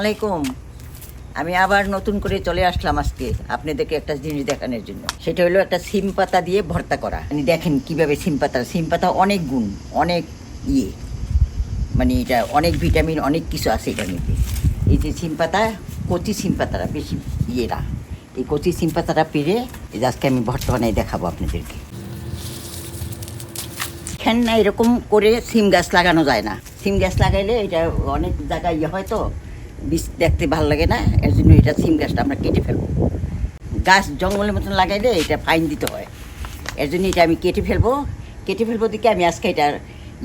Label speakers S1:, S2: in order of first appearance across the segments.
S1: আলাইকুম। আমি আবার নতুন করে চলে আসলাম আজকে আপনাদেরকে একটা জিনিস দেখানোর জন্য। সেটা হলো একটা সিম পাতা দিয়ে ভর্তা করা। আপনি দেখেন কীভাবে সিম পাতা সিম পাতা অনেক গুণ, অনেক ইয়ে। মানে এটা অনেক ভিটামিন, অনেক কিছু আছে এটার মধ্যে এই যে সিম পাতা, কচি সিম পাতাটা বেশি ইয়েরা। এই কচি সিম পাতাটা পেরে এই আজকে আমি ভর্তা বানাই দেখাবো আপনাদেরকে। এখানে এরকম করে সিম গাছ লাগানো যায় না। সিম গাছ লাগাইলে এটা অনেক জায়গায় ইয়ে হয় তো বীজ দেখতে ভালো লাগে না, এর জন্য এটা সিম গাছটা আমরা কেটে ফেলব। গাছ জঙ্গলের মতন লাগাইলে এটা ফাইন দিতে হয়। এর জন্য এটা আমি কেটে ফেলব। কেটে ফেলব দিকে আমি আজকে এটা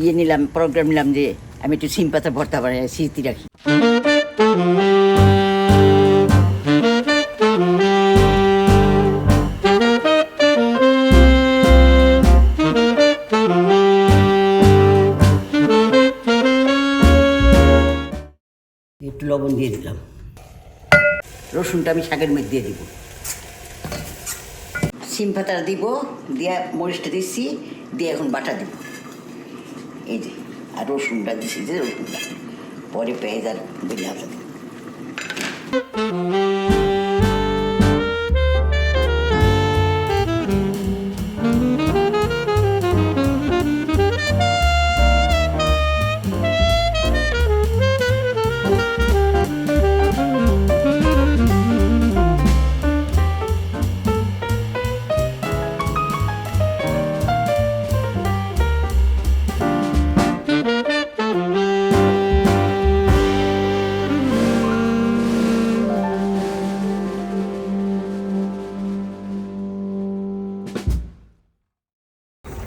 S1: ইয়ে নিলাম প্রোগ্রাম নিলাম যে আমি একটু সিম পাতা ভর্তা বানাই স্মৃতি রাখি। লবণ দিয়ে দিলাম। রসুনটা আমি শাকের মধ্যে দিয়ে দিব। সিম পাতাটা দিব, দিয়ে মরিচটা দিচ্ছি দিয়ে এখন বাটা দিব। এই যে, আর রসুনটা দিচ্ছি যে রসুনটা। পরে পেঁয়াজ আর বেরিয়ে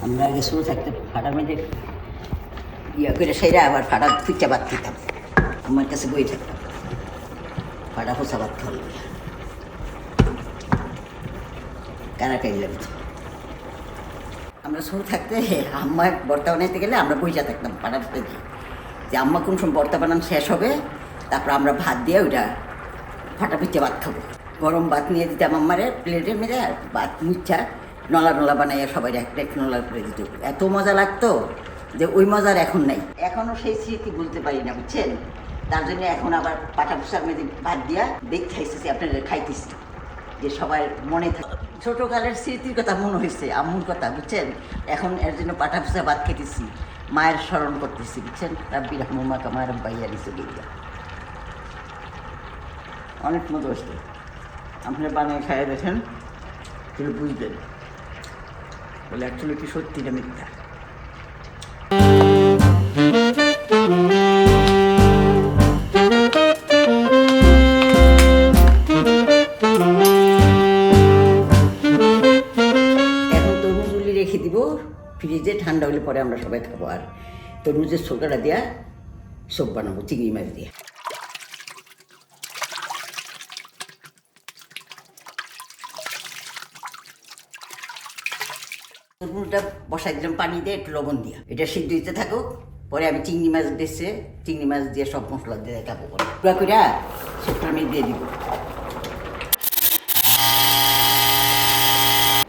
S1: আমরা আগে শুরু থাকতে ফাটার মধ্যে ইয়ে করে সেরা আবার ফাটা ফুচা বাদ খেতাম আমার কাছে বই থাকতাম ফাটা ফুচা বাদ খাওয়া কারা কাই লাগতো আমরা শুরু থাকতে আম্মা বর্তা বানাইতে গেলে আমরা বইটা থাকতাম ফাটা ফুটে দিয়ে। যে আম্মা কোন সময় বর্তা বানান শেষ হবে, তারপর আমরা ভাত দিয়ে ওইটা ফাটা পিঠে ভাত খাব গরম ভাত নিয়ে দিতাম আম্মারে প্লেটে মেরে আর ভাত মুচ্ছা নলা নলা বানাইয়া সবাই একটা একটা নলা করে দিত। এত মজা লাগতো যে ওই মজার এখন নাই। এখনও সেই স্মৃতি বলতে পারি না, বুঝছেন? তার জন্য এখন আবার পাটা পোশাক মেয়েদের ভাত দিয়া দেখতে খাইতেছি আপনাদের খাইতেছি। যে সবাই মনে থাকে ছোটোকালের স্মৃতির কথা মনে হয়েছে আম্মুর কথা, বুঝছেন? এখন এর জন্য পাটা পোষা ভাত খেতেছি মায়ের স্মরণ করতেছি, বুঝছেন? রাব্বি রহমা কামার বাইয়া নিচে গিয়া অনেক মজা হচ্ছে আপনারা বানিয়ে খাইয়ে দেখেন, তাহলে বুঝবেন। বলে অ্যাকচুয়ালি কি সত্যি না মিথ্যা? রেখে দিব, ফ্রিজে ঠান্ডা হলে পরে আমরা সবাই খাব। আর তরমুজের ছোকাটা দেওয়া সব বানাবো, চিংড়ি মাছ দিয়ে। তরমুজটা বসাই দিলাম, পানি দিয়ে একটু লবণ দিয়া। এটা সিদ্ধ দিতে থাকুক, পরে আমি চিংড়ি মাছ দিচ্ছে চিংড়ি মাছ দিয়ে সব মশলা দিয়ে খাব পরে পুরা করে সবটা আমি দিয়ে দিব।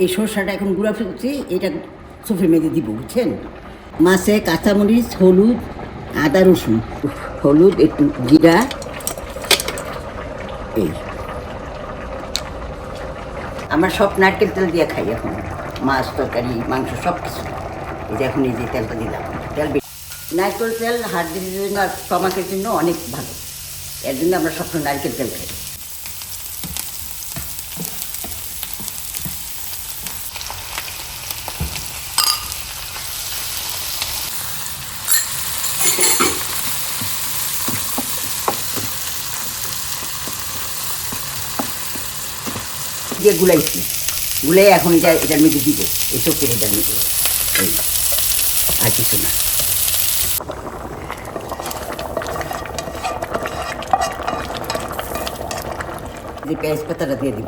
S1: এই সরষাটা এখন গুঁড়া ফেলছি এটা সুফের মেঘে দিব, বুঝছেন? মাছে কাঁচামরিচ, হলুদ, আদা, রসুন। হলুদ, একটু জিরা। এই। আমরা সব নারকেল তেল দিয়ে খাই এখন। মাছ, তরকারি, মাংস সব কিছু এই যে এখন এই যে তেলটা দিলাম। তেল নারকেল তেল হাড়ির জন্য আর টমাকের জন্য অনেক ভালো। এর জন্য আমরা সবসময় নারকেল তেল খাই। দিয়ে গুলাইছি। গুলাই এখন এটা, এটার মধ্যে দিব। এই চোখের এটার মধ্যে আর কিছু না। যে পেঁয়াজ পাতাটা দিয়ে দিব।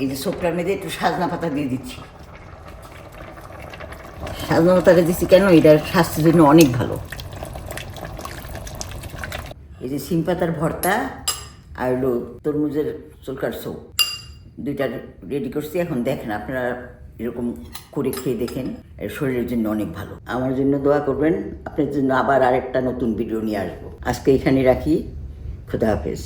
S1: এই যে সোপটার মধ্যে একটু সাজনা পাতা দিয়ে দিচ্ছি। সাজনা পাতাটা দিচ্ছি কেন? এটা স্বাস্থ্যের জন্য অনেক ভালো। এই যে সিম পাতার ভর্তা আর হলো তরমুজের চুলকার সৌ দুইটা রেডি করছি, এখন দেখেন আপনারা এরকম করে খেয়ে দেখেন শরীরের জন্য অনেক ভালো। আমার জন্য দোয়া করবেন, আপনার জন্য আবার আরেকটা নতুন ভিডিও নিয়ে আসব। আজকে এখানে রাখি, খুদা হাফেজ।